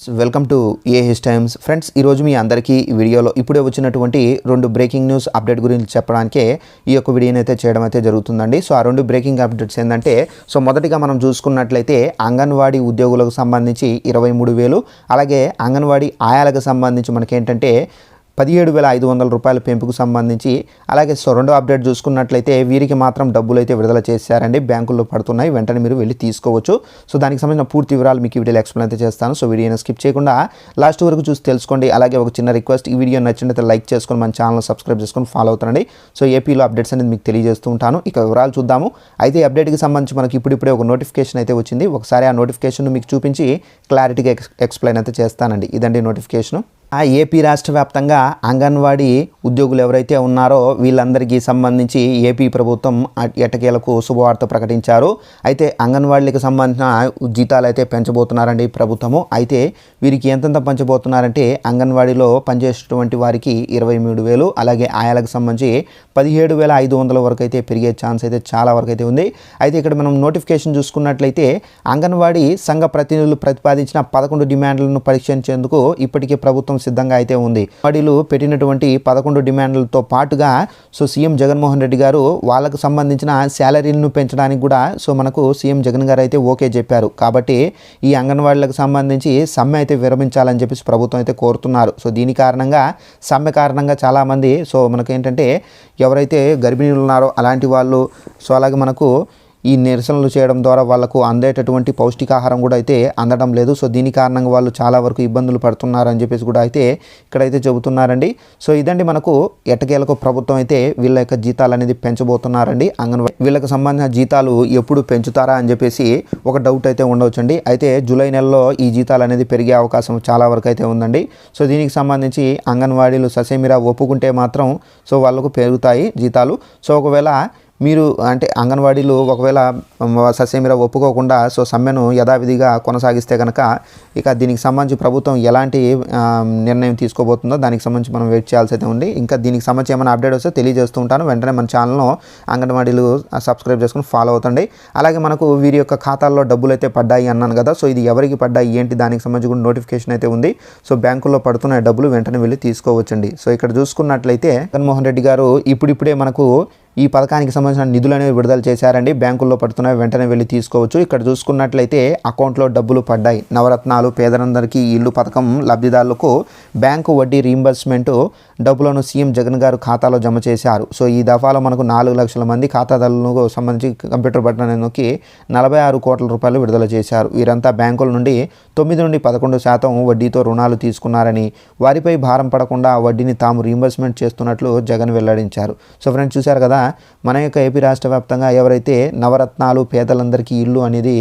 Welcome to A H times friends ఈరోజు మీ అందరికీ ఈ వీడియోలో ఇప్పుడే వచ్చినటువంటి రెండు బ్రేకింగ్ న్యూస్ అప్డేట్ గురించి చెప్పడానికే ఈ యొక్క వీడియోని అయితే చేయడం అయితే జరుగుతుందండి. సో ఆ రెండు బ్రేకింగ్ అప్డేట్స్ ఏంటంటే సో మొదటిగా మనం చూసుకున్నట్లయితే అంగన్వాడీ ఉద్యోగులకు సంబంధించి ఇరవై మూడు వేలు అలాగే అంగన్వాడీ ఆయాలకు సంబంధించి మనకేంటంటే పదిహేడు వేల ఐదు వందల రూపాయల పెంపుకు సంబంధించి. అలాగే సో రెండో అప్డేట్ చూసుకున్నట్లయితే వీరికి మాత్రం డబ్బులు అయితే విడుదల చేశారండి. బ్యాంకుల్లో పడుతున్నాయి. వెంటనే మీరు వెళ్ళి తీసుకోవచ్చు. సో దానికి సంబంధించిన పూర్తి వివరాలు మీకు వీడియోలో ఎక్స్ప్లెయిన్ అయితే చేస్తాను. సో వీడియోని స్కిప్ చేయకుండా లాస్ట్ వరకు చూసి తెలుసుకోండి. అలాగే ఒక చిన్న రిక్వెస్ట్ ఈ వీడియో నచ్చినట్లయితే లైక్ చేసుకొని మన ఛానల్ సబ్స్క్రైబ్ చేసుకొని ఫాలో అవుతానండి సో ఏపీలో అప్డేట్స్ అనేది మీకు తెలియజేస్తూ ఉంటాను. ఇక వివరాలు చూద్దాము. అయితే ఈ అప్డేట్కి సంబంధించి మనకి ఇప్పుడిప్పుడే ఒక నోటిఫికేషన్ అయితే వచ్చింది. ఒకసారి ఆ నోటిఫికేషన్ మీకు చూపించి క్లారిటీగా ఎక్స్ ఎక్స్ప్లెయిన్ అయితే చేస్తానండి. ఇదండి నోటిఫికేషన్. ఆ ఏపీ రాష్ట్ర వ్యాప్తంగా అంగన్వాడీ ఉద్యోగులు ఎవరైతే ఉన్నారో వీళ్ళందరికీ సంబంధించి ఏపీ ప్రభుత్వం ఎట్టకేలకు శుభవార్త ప్రకటించారు. అయితే అంగన్వాడీలకు సంబంధించిన జీతాలు అయితే పెంచబోతున్నారండి ప్రభుత్వము. అయితే వీరికి ఎంతెంత పంచబోతున్నారంటే అంగన్వాడీలో పనిచేసేటువంటి వారికి ఇరవై మూడు వేలు అలాగే ఆయాలకు సంబంధించి పదిహేడు వేల ఐదు వందల వరకు అయితే పెరిగే ఛాన్స్ అయితే చాలా వరకు అయితే ఉంది. అయితే ఇక్కడ మనం నోటిఫికేషన్ చూసుకున్నట్లయితే అంగన్వాడీ సంఘ ప్రతినిధులు ప్రతిపాదించిన పదకొండు డిమాండ్లను పరీక్షించేందుకు ఇప్పటికే ప్రభుత్వం సిద్ధంగా అయితే ఉంది. వాడిలు పెట్టినటువంటి పదకొండు డిమాండ్లతో పాటుగా సో సీఎం జగన్మోహన్ రెడ్డి గారు వాళ్ళకు సంబంధించిన శాలరీలను పెంచడానికి కూడా సో మనకు సీఎం జగన్ గారు అయితే ఓకే చెప్పారు. కాబట్టి ఈ అంగన్వాడీలకు సంబంధించి సమ్మె అయితే విరమించాలని చెప్పేసి ప్రభుత్వం అయితే కోరుతున్నారు. సో దీని కారణంగా సమ్మె కారణంగా చాలామంది సో మనకు ఏంటంటే ఎవరైతే గర్భిణీలు ఉన్నారో అలాంటి వాళ్ళు సో అలాగే మనకు ఈ నిరసనలు చేయడం ద్వారా వాళ్ళకు అందేటటువంటి పౌష్టికాహారం కూడా అయితే అందడం లేదు. సో దీని కారణంగా వాళ్ళు చాలా వరకు ఇబ్బందులు పడుతున్నారని చెప్పేసి కూడా అయితే ఇక్కడైతే చెబుతున్నారండి. సో ఇదండి మనకు ఎట్టకేలకు ప్రభుత్వం అయితే వీళ్ళ యొక్క జీతాలు అనేది పెంచబోతున్నారండి. అంగన్వాడీ వీళ్ళకి సంబంధించిన జీతాలు ఎప్పుడు పెంచుతారా అని చెప్పేసి ఒక డౌట్ అయితే ఉండవచ్చండి. అయితే జూలై నెలలో ఈ జీతాలు అనేది పెరిగే అవకాశం చాలా వరకు అయితే ఉందండి. సో దీనికి సంబంధించి అంగన్వాడీలు ససేమిరా ఒప్పుకుంటే మాత్రం సో వాళ్ళకు పెరుగుతాయి జీతాలు. సో ఒకవేళ మీరు అంటే అంగన్వాడీలు ఒకవేళ సస్యమీర ఒప్పుకోకుండా సో సమ్మెను యథావిధిగా కొనసాగిస్తే కనుక ఇక దీనికి సంబంధించి ప్రభుత్వం ఎలాంటి నిర్ణయం తీసుకోబోతుందో దానికి సంబంధించి మనం వెయిట్ చేయాల్సి అయితే ఉంది. ఇంకా దీనికి సంబంధించి ఏమైనా అప్డేట్ వస్తే తెలియజేస్తూ ఉంటాను. వెంటనే మన ఛానల్ను అంగన్వాడీలు సబ్స్క్రైబ్ చేసుకుని ఫాలో అవుతండి. అలాగే మనకు వీరి యొక్క ఖాతాల్లో డబ్బులు అయితే పడ్డాయి అన్నాను కదా సో ఇది ఎవరికి పడ్డాయి ఏంటి దానికి సంబంధించి కూడా నోటిఫికేషన్ అయితే ఉంది. సో బ్యాంకుల్లో పడుతున్న డబ్బులు వెంటనే వెళ్ళి తీసుకోవచ్చండి. సో ఇక్కడ చూసుకున్నట్లయితే జగన్మోహన్ రెడ్డి గారు ఇప్పుడిప్పుడే మనకు ఈ పథకానికి సంబంధించిన నిధులు అనేవి విడుదల చేశారండి. బ్యాంకుల్లో పడుతున్నాయి వెంటనే వెళ్ళి తీసుకోవచ్చు. ఇక్కడ చూసుకున్నట్లయితే అకౌంట్లో డబ్బులు పడ్డాయి. నవరత్నాలు పేదలందరికీ ఇల్లు పథకం లబ్ధిదారులకు బ్యాంకు వడ్డీ రీంబర్స్మెంట్ డబ్బులను సీఎం జగన్ గారు ఖాతాలో జమ చేశారు. సో ఈ దఫాలో మనకు నాలుగు లక్షల మంది ఖాతాదారులకు సంబంధించి కంప్యూటర్ బటన్ నొక్కి నలభై ఆరు కోట్ల రూపాయలు విడుదల చేశారు. వీరంతా బ్యాంకుల నుండి తొమ్మిది నుండి పదకొండు శాతం వడ్డీతో రుణాలు తీసుకున్నారని వారిపై భారం పడకుండా ఆ వడ్డీని తాము రీంబర్స్మెంట్ చేస్తున్నట్లు జగన్ వెల్లడించారు. సో ఫ్రెండ్స్ చూశారు కదా? మన యొక్క ఏపీ రాష్ట్ర వ్యాప్తంగా ఎవరైతే నవరత్నాలు పేదలందరికీ ఇల్లు అనేది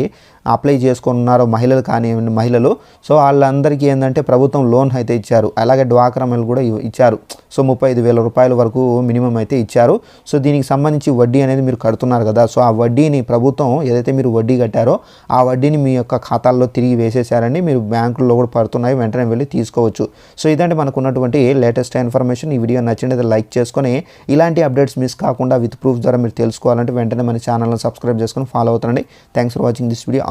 అప్లై చేసుకున్నారో మహిళలు కానివ్వండి మహిళలు. సో వాళ్ళందరికీ ఏంటంటే ప్రభుత్వం లోన్ అయితే ఇచ్చారు. అలాగే డ్వాక్రా మహిళలు కూడా ఇచ్చారు. సో ముప్పై ఐదు వేల రూపాయల వరకు మినిమం అయితే ఇచ్చారు. సో దీనికి సంబంధించి వడ్డీ అనేది మీరు కడుతున్నారు కదా. సో ఆ వడ్డీని ప్రభుత్వం ఏదైతే మీరు వడ్డీ కట్టారో ఆ వడ్డీని మీ యొక్క ఖాతాల్లో తిరిగి వేసేసారండి మీరు బ్యాంకుల్లో కూడా పడుతున్నాయి. వెంటనే వెళ్ళి తీసుకోవచ్చు. సో ఇదంటే మనకు ఉన్నటువంటి లేటెస్ట్ ఇన్ఫర్మేషన్. ఈ వీడియో నచ్చినది లైక్ చేసుకొని ఇలాంటి అప్డేట్స్ మిస్ కాకుండా విత్ ప్రూఫ్ ద్వారా మీరు తెలుసుకోవాలంటే వెంటనే మన ఛానల్ని సబ్స్క్రైబ్ చేసుకొని follow అవుతుండండి. Thanks for watching this video.